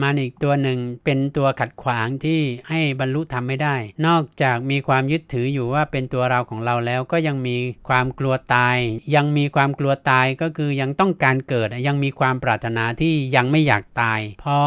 มารอีกตัวหนึ่งเป็นตัวขัดขวางที่ให้บรรลุธรรมไม่ได้ นอกจากมีความยึดถืออยู่ว่าเป็นตัวเราของเราแล้วก็ยังมีความกลัวตาย ยังมีความกลัวตายก็คือยังต้องการเกิดยังมีความปรารถนาที่ยังไม่อยากตาย พอ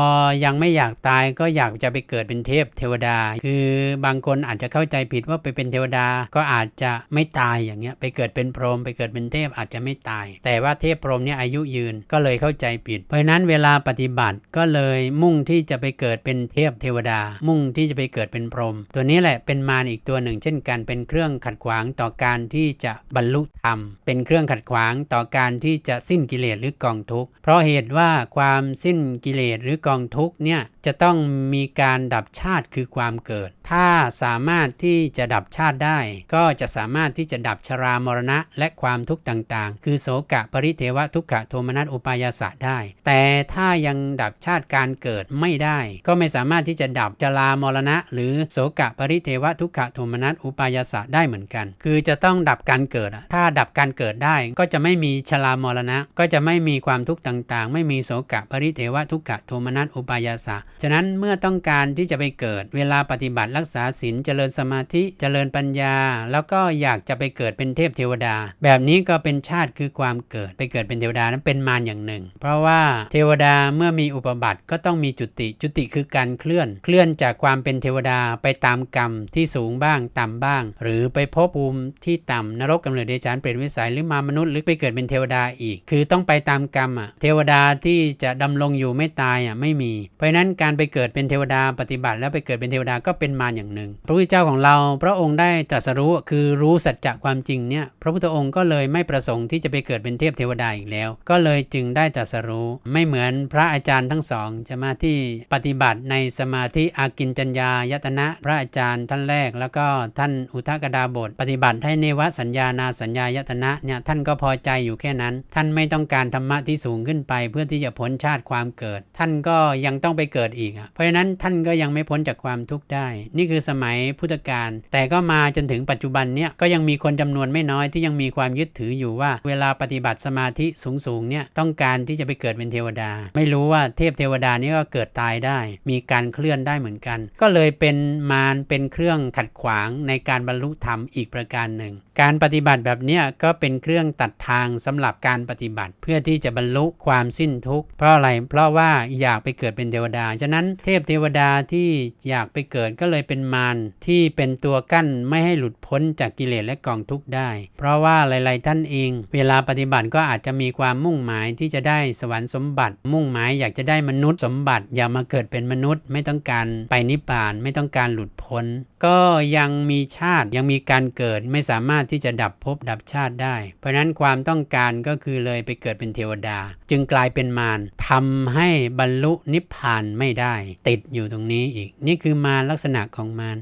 ยังไม่อยากตายก็อยากจะไปเกิดเป็นเทพเทวดา คือบางคนอาจจะเข้าใจผิดว่าไปเป็นเทวดาก็อาจจะไม่ตายอย่างเงี้ยไปเกิดเป็นพรหมไปเกิดเป็นเทพอาจจะไม่ตาย แต่ว่าเทพพรหมเนี่ยอายุยืนก็เลยเข้าใจผิด เพราะฉะนั้นเวลาปฏิบัติก็เลยมุ่งที่จะไปเกิดเป็นเทพเทวดา มุ่งที่จะไปเกิดเป็นพรหมตัวนี้แหละเป็นมารอีกตัวหนึ่ง เช่นกันเป็นเครื่องขัดขวางต่อการที่จะบรรลุธรรม เป็นเครื่องขัดขวางต่อการที่จะสิ้นกิเลสหรือกองทุกข์เพราะเหตุว่าความสิ้นกิเลสหรือกองทุกข์เนี่ย จะต้องมีการดับชาติคือความเกิด ถ้าสามารถที่จะดับชาติได้ ก็จะสามารถที่จะดับชรามรณะและความทุกข์ต่างๆ คือโสกะปริเทวทุกขโทมนัสอุปายาสะได้ แต่ถ้ายังดับชาติการเกิดไม่ได้ ก็ไม่สามารถที่จะดับชรามรณะ หรือโสกะปริเทวทุกขโทมนัสอุปายาสะได้เหมือนกัน คือจะต้องดับการเกิด ถ้าดับการเกิดได้ก็จะไม่มีชรามรณะ ก็จะไม่มีความทุกข์ต่างๆ ไม่มีโสกะปริเทวทุกขโทมนัสอุปายาสะฉะนั้นเมื่อต้องการที่จะไปเกิดเวลาปฏิบัติรักษาศีลเจริญสมาธิเจริญปัญญา แล้วก็อยากจะไปเกิดเป็นเทพเทวดา แบบนี้ก็เป็นชาติคือความเกิดไปเกิดเป็นเทวดานั้นเป็นมารอย่างหนึ่ง เพราะว่าเทวดาเมื่อมีอุปบัติก็ต้องมีจุติจุติคือการเคลื่อน เคลื่อนจากความเป็นเทวดาไปตามกรรมที่สูงบ้างต่ำบ้าง หรือไปพบภูมิที่ต่ำนรกกำเนิดเดชานเปรตวิสัยหรือมามนุษย์หรือไปเกิดเป็นเทวดาอีก คือต้องไปตามกรรมอะเทวดาที่จะดำรงอยู่ไม่ตายอะไม่มี เพราะนั้นการการไปเกิดเป็นเทวดาปฏิบัติ แล้วไปเกิดเป็นเทวดาก็เป็นมารอย่างหนึ่ง พระพุทธเจ้าของเราพระองค์ได้ตรัสรู้คือรู้สัจจะความจริงเนี่ยพระพุทธองค์ก็เลยไม่ประสงค์ที่จะไปเกิดเป็นเทพเทวดาอีกแล้ว ก็เลยจึงได้ตรัสรู้ไม่เหมือนพระอาจารย์ทั้งสองจะมาที่ปฏิบัติในสมาธิอากินจัญญายตนะ พระอาจารย์ท่านแรก แล้วก็ท่านอุทกดาบท ปฏิบัติให้เนวสัญญานาสัญญายตนะเนี่ยท่านก็พอใจอยู่แค่นั้น ท่านไม่ต้องการธรรมะที่สูงขึ้นไป เพื่อที่จะพ้นชาติความเกิด ท่านก็ยังต้องไปเกิดอีกอะเพราะฉะนั้นท่านก็ยังไม่พ้นจากความทุกข์ได้ นี่คือสมัยพุทธกาลแต่ก็มาจนถึงปัจจุบันเนี่ยก็ยังมีคนจำนวนไม่น้อยที่ยังมีความยึดถืออยู่ว่า เวลาปฏิบัติสมาธิสูงๆเนี่ยต้องการที่จะไปเกิดเป็นเทวดา ไม่รู้ว่าเทพเทวดานี่ก็เกิดตายได้ มีการเคลื่อนได้เหมือนกัน ก็เลยเป็นมารเป็นเครื่องขัดขวางในการบรรลุธรรมอีกประการหนึ่ง การปฏิบัติแบบนี้ก็เป็นเครื่องตัดทางสำหรับการปฏิบัติ เพื่อที่จะบรรลุความสิ้นทุกข์เพราะอะไรเพราะว่าอยากไปเกิดเป็นเทวดาฉะนั้นเทพเทวดาที่อยากไปเกิดก็เลยเป็นมารที่เป็นตัวกั้นไม่ให้หลุดพ้นจากกิเลสและกองทุกข์ได้ เพราะว่าหลาย ๆ ท่านเอง เวลาปฏิบัติก็อาจจะมีความมุ่งหมายที่จะได้สวรรค์สมบัติ มุ่งหมายอยากจะได้มนุษย์สมบัติ อย่ามาเกิดเป็นมนุษย์ ไม่ต้องการไปนิพพานไม่ต้องการหลุดพ้น ก็ยังมีชาติยังมีการเกิดไม่สามารถที่จะดับภพดับชาติได้ เพราะฉะนั้นความต้องการก็คือเลยไปเกิดเป็นเทวดา จึงกลายเป็นมารทำให้บรรลุนิพพานไม่ไม่ได้ ติดอยู่ตรงนี้อีก นี่คือมารลักษณะของมาร